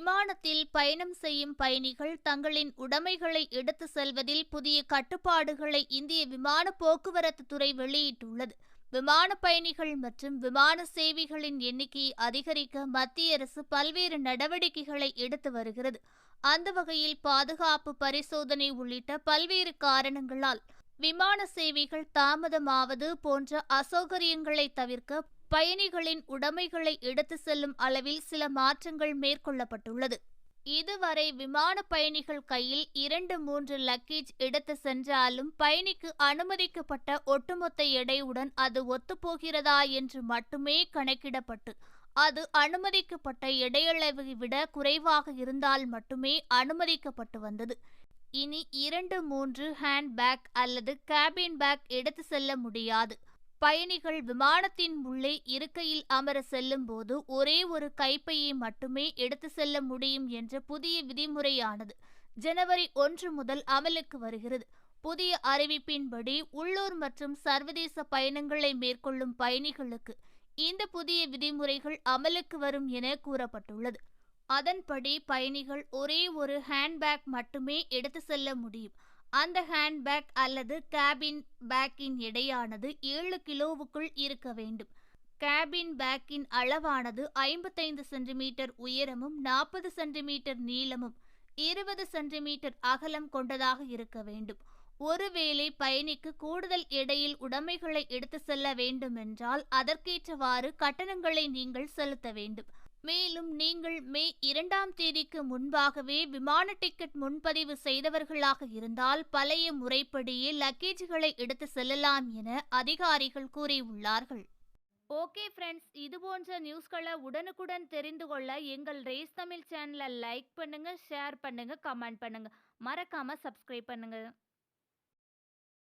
விமானத்தில் பயணம் செய்யும் பயணிகள் தங்களின் உடைமைகளை எடுத்து செல்வதில் புதிய கட்டுப்பாடுகளை இந்திய விமான போக்குவரத்து துறை வெளியிட்டுள்ளது. விமான பயணிகள் மற்றும் விமான சேவைகளின் எண்ணிக்கையை அதிகரிக்க மத்திய அரசு பல்வேறு நடவடிக்கைகளை எடுத்து வருகிறது. அந்த வகையில் பாதுகாப்பு பரிசோதனை உள்ளிட்ட பல்வேறு காரணங்களால் விமான சேவைகள் தாமதமாவது போன்ற அசௌகரியங்களை தவிர்க்க பயணிகளின் உடைமைகளை எடுத்து செல்லும் அளவில் சில மாற்றங்கள் மேற்கொள்ளப்பட்டுள்ளது. இதுவரை விமான பயணிகள் கையில் இரண்டு மூன்று லக்கேஜ் எடுத்து சென்றாலும் பயணிக்கு அனுமதிக்கப்பட்ட ஒட்டுமொத்த எடையுடன் அது ஒத்துப்போகிறதா என்று மட்டுமே கணக்கிடப்பட்டு அது அனுமதிக்கப்பட்ட எடையளவை விட குறைவாக இருந்தால் மட்டுமே அனுமதிக்கப்பட்டு வந்தது. இனி இரண்டு மூன்று ஹேண்ட் பேக் அல்லது கேபின் பேக் எடுத்து செல்ல முடியாது. பயணிகள் விமானத்தின் உள்ளே இருக்கையில் அமர செல்லும் போது ஒரே ஒரு கைப்பையை மட்டுமே எடுத்து செல்ல முடியும் என்ற புதிய விதிமுறையானது ஜனவரி ஒன்று முதல் அமலுக்கு வருகிறது. புதிய அறிவிப்பின்படி உள்ளூர் மற்றும் சர்வதேச பயணங்களை மேற்கொள்ளும் பயணிகளுக்கு இந்த புதிய விதிமுறைகள் அமலுக்கு வரும் என கூறப்பட்டுள்ளது. அதன்படி பயணிகள் ஒரே ஒரு ஹேண்ட்பேக் மட்டுமே எடுத்து செல்ல முடியும். அந்த ஹேண்ட்பேக் அல்லது கேபின் பேக்கின் எடையானது ஏழு கிலோவுக்குள் இருக்க வேண்டும். கேபின் பேக்கின் அளவானது ஐம்பத்தைந்து சென்டிமீட்டர் உயரமும் நாற்பது சென்டிமீட்டர் நீளமும் இருபது சென்டிமீட்டர் அகலம் கொண்டதாக இருக்க வேண்டும். ஒருவேளை பயணிக்கு கூடுதல் எடையில் உடைமைகளை எடுத்து செல்ல வேண்டுமென்றால் அதற்கேற்றவாறு கட்டணங்களை நீங்கள் செலுத்த வேண்டும். மேலும் நீங்கள் மே இரண்டாம் தேதிக்கு முன்பாகவே விமான டிக்கெட் முன்பதிவு செய்தவர்களாக இருந்தால் பழைய முறைப்படியே லக்கேஜ்களை எடுத்து செல்லலாம் என அதிகாரிகள் கூறியுள்ளார்கள். ஓகே ஃப்ரெண்ட்ஸ் இது போன்ற நியூஸ்களை உடனுக்குடன் தெரிந்து கொள்ள எங்கள் ரேஸ் தமிழ் சேனலை லைக் பண்ணுங்க ஷேர் பண்ணுங்க கமெண்ட் பண்ணுங்க. மறக்காம சப்ஸ்கிரைப் பண்ணுங்க.